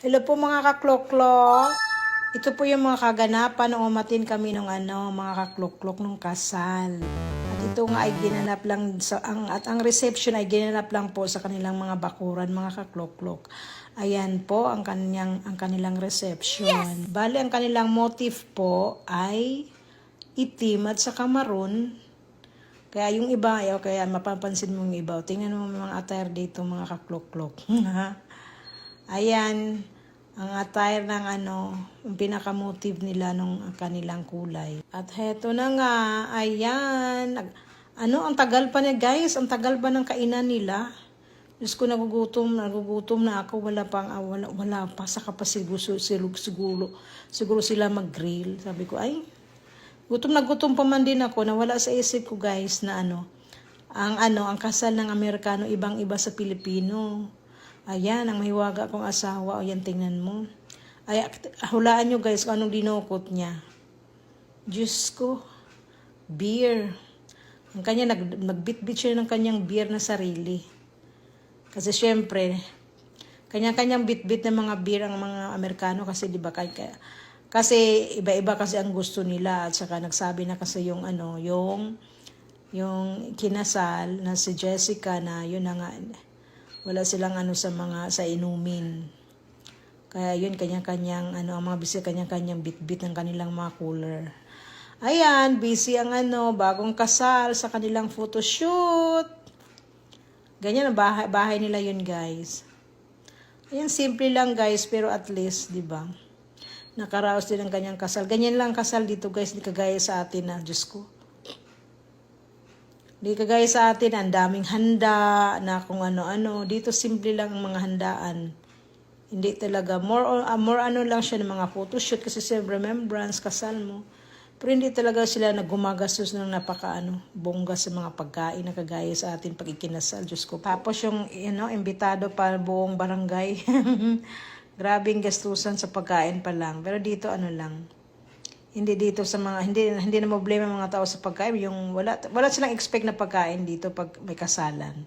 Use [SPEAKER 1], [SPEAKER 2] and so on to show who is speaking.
[SPEAKER 1] Hello po mga kakloklok. Ito po yung mga kaganapan nung umatin kami ng ano, mga kakloklok nung kasal. At ito nga ay ginanap lang sa ang at ang reception ay ginanap lang po sa kanilang mga bakuran, mga kakloklok. Ayan po ang kanyang ang kanilang reception. Bali ang kanilang motif po ay itim at saka maroon. Kaya yung iba, ayaw, kaya mapapansin mo yung iba. Tingnan mo mga attire dito, mga kakloklok. Ayan, ang attire ng ano, yung pinaka-motive nila nung kanilang kulay. At heto na nga, ayan. Ano, ang tagal pa niya guys, ang tagal ba ng kainan nila? Diyos ko, nagugutom, nagugutom na ako, wala pang, ah, wala, wala pa, saka pa siguro, siguro, siguro sila mag-grill. Sabi ko, ay, gutom na gutom pa man din ako, nawala sa isip ko guys na ano, ang ano, ang kasal ng Amerikano, ibang-iba sa Pilipino. Ayan, ang mahiwaga kong asawa. O yan, tingnan mo. Ay, hulaan nyo guys kung anong dinukot niya. Diyos ko. Beer. Ang kanya, nag, nagbitbit siya ng kanyang beer na sarili. Kasi syempre, kanya-kanyang bitbit ng mga beer ang mga Amerikano kasi di ba kaya, kasi iba-iba kasi ang gusto nila at saka nagsabi na kasi yung ano, yung yung kinasal na si Jessica na yun na nga wala silang ano sa mga sa inumin. Kaya yun kanya-kanyang ano ang mga busy kanya-kanyang bitbit ng kanilang mga cooler. Ayan, busy ang ano, bagong kasal sa kanilang photoshoot. Ganyan ang bahay, bahay nila yun, guys. Ayan, simple lang, guys, pero at least, di ba? Nakaraos din ang kanyang kasal. Ganyan lang kasal dito, guys, di kagaya sa atin na, Diyos ko. Di kagaya sa atin, ang daming handa na kung ano-ano. Dito simple lang ang mga handaan. Hindi talaga, more, ah, more ano lang siya ng mga photoshoot kasi sa remembrance, kasal mo. Pero hindi talaga sila naggumagastos ng napaka ano, bongga sa mga pagkain na kagaya sa atin pag ikinasal. Diyos ko. Tapos yung, you know, imbitado pa buong barangay. Grabing gastusan sa pagkain pa lang. Pero dito ano lang, hindi dito sa mga hindi hindi na problema mga tao sa pagkain. Yung wala wala silang expect na pagkain dito pag may kasalan